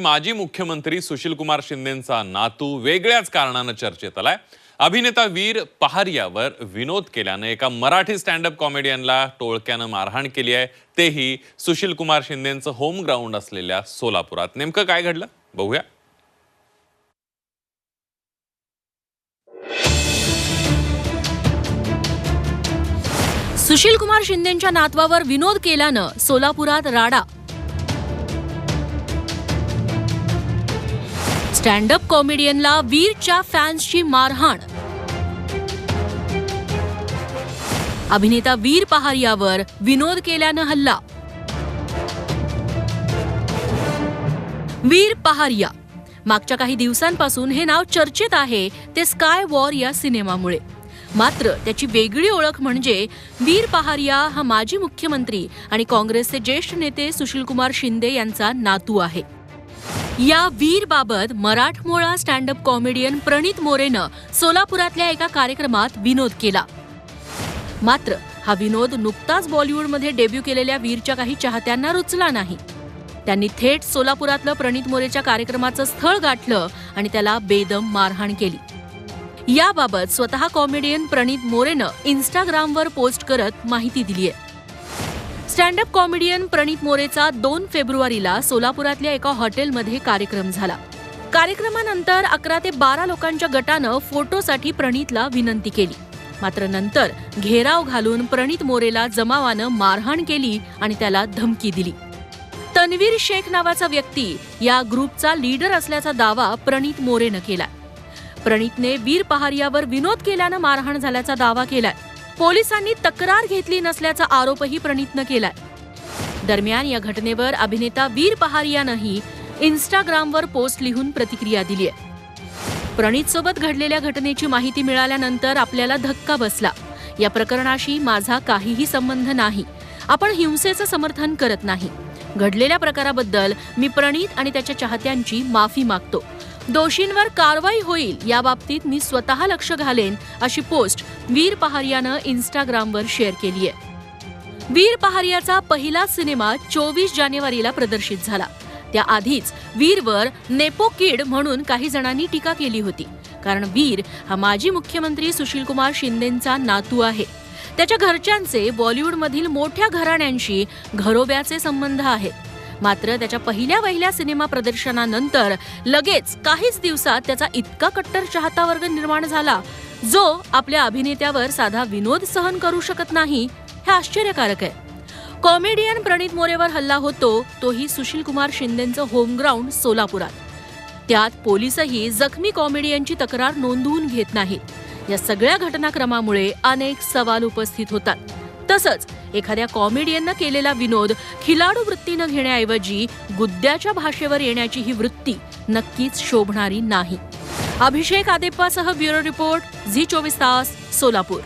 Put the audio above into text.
माजी मुख्यमंत्री सुशीलकुमार शिंदेंचा नातू वेगळ्याच कारणानं चर्चेत आलाय. अभिनेता वीर पहारियावर विनोद केल्यानं एका मराठी स्टँडअप कॉमेडियनला टोळक्यानं मारहाण केली आहे. तेही सुशीलकुमार शिंदेंचं होम ग्राउंड असलेल्या सोलापुरात. नेमकं काय घडलं? बघूया. सुशील कुमार शिंदेच्या नातवावर विनोद केल्यानं सोलापुरात राडा स्टँडअप कॉमेडियनला वीरच्या फॅन्सची मारहाण. अभिनेता वीर पहारियावर विनोद केल्यानं हल्ला. वीर पहारिया. मागच्या काही दिवसांपासून हे नाव चर्चेत आहे ते स्काय वॉर या सिनेमामुळे. मात्र त्याची वेगळी ओळख म्हणजे वीर पहारिया हा माजी मुख्यमंत्री आणि काँग्रेसचे ज्येष्ठ नेते सुशीलकुमार शिंदे यांचा नातू आहे. या वीर बाबत मराठमोळा स्टँडअप कॉमेडियन प्रणित मोरेनं सोलापुरातल्या एका कार्यक्रमात विनोद केला. मात्र हा विनोद नुकताच बॉलिवूडमध्ये डेब्यू केलेल्या वीरच्या काही चाहत्यांना रुचला नाही. त्यांनी थेट सोलापुरातलं प्रणित मोरेच्या कार्यक्रमाचं स्थळ गाठलं आणि त्याला बेदम मारहाण केली. याबाबत स्वतः कॉमेडियन प्रणित मोरेनं इन्स्टाग्रामवर पोस्ट करत माहिती दिली आहे स्टँडअप कॉमेडियन प्रणित मोरेचा दोन फेब्रुवारीला सोलापुरातल्या एका हॉटेलमध्ये कार्यक्रम झाला. कार्यक्रमानंतर अकरा ते बारा लोकांच्या गटानं फोटोसाठी प्रणितला विनंती केली. मात्र नंतर घेराव घालून प्रणित मोरेला जमावानं मारहाण केली आणि त्याला धमकी दिली. तन्वीर शेख नावाचा व्यक्ती या ग्रुपचा लीडर असल्याचा दावा प्रणित मोरेनं केला प्रणितने वीर पहारियावर विनोद केल्यानं मारहाण झाल्याचा दावा केलाय. पोलिसांनी तक्रार घेतली नसल्याचा आरोपही प्रणितनं केलाय. दरम्यान या घटनेवर अभिनेता वीर पहारियानंही इन्स्टाग्रामवर पोस्ट लिहून प्रतिक्रिया दिली आहे प्रणित सोबत घडलेल्या घटनेची माहिती मिळाल्यानंतर आपल्याला धक्का बसला. या प्रकरणाशी माझा काहीही संबंध नाही. आपण हिंसेचं समर्थन करत नाही. घडलेल्या प्रकाराबद्दल मी प्रणित आणि त्याच्या चाहत्यांची माफी मागतो. दोषींवर कारवाई होईल याबाबतीत मी स्वतः लक्ष घालेन अशी पोस्ट वीर पहारियानं इन्स्टाग्रामवर शेअर केली आहे वीर पहारियाचा पहिला सिनेमा चोवीस जानेवारीला प्रदर्शित झाला. त्याआधीच वीरवर नेपो किड म्हणून काही जणांनी टीका केली होती. कारण वीर हा माजी मुख्यमंत्री सुशीलकुमार शिंदेचा नातू आहे. त्याच्या घरच्यांचे बॉलिवूडमधील मोठ्या घराण्यांशी घरोब्याचे संबंध आहेत. मात्र त्याच्या पहिल्या वहिल्या सिनेमा प्रदर्शनानंतर लगेच काहीच दिवसात त्याचा इतका कट्टर चाहता वर्ग निर्माण झाला जो आपल्या अभिनेत्यावर साधा विनोद सहन करू शकत नाही हे आश्चर्यकारक आहे. कॉमेडियन प्रणित मोरेवर हल्ला होतो तोही सुशील कुमार शिंदेचं होमग्राऊंड सोलापुरात. त्यात पोलीसही जखमी कॉमेडियनची तक्रार नोंदवून घेत नाहीत या सगळ्या घटनाक्रमामुळे अनेक सवाल उपस्थित होतात. तसंच एखाद्या कॉमेडियननं केलेला विनोद खिलाडू वृत्तीनं घेण्याऐवजी गुद्द्याच्या भाषेवर येण्याची ही वृत्ती नक्कीच शोभणारी नाही. अभिषेक आदेप्पासह ब्युरो रिपोर्ट झी चोवीस तास सोलापूर.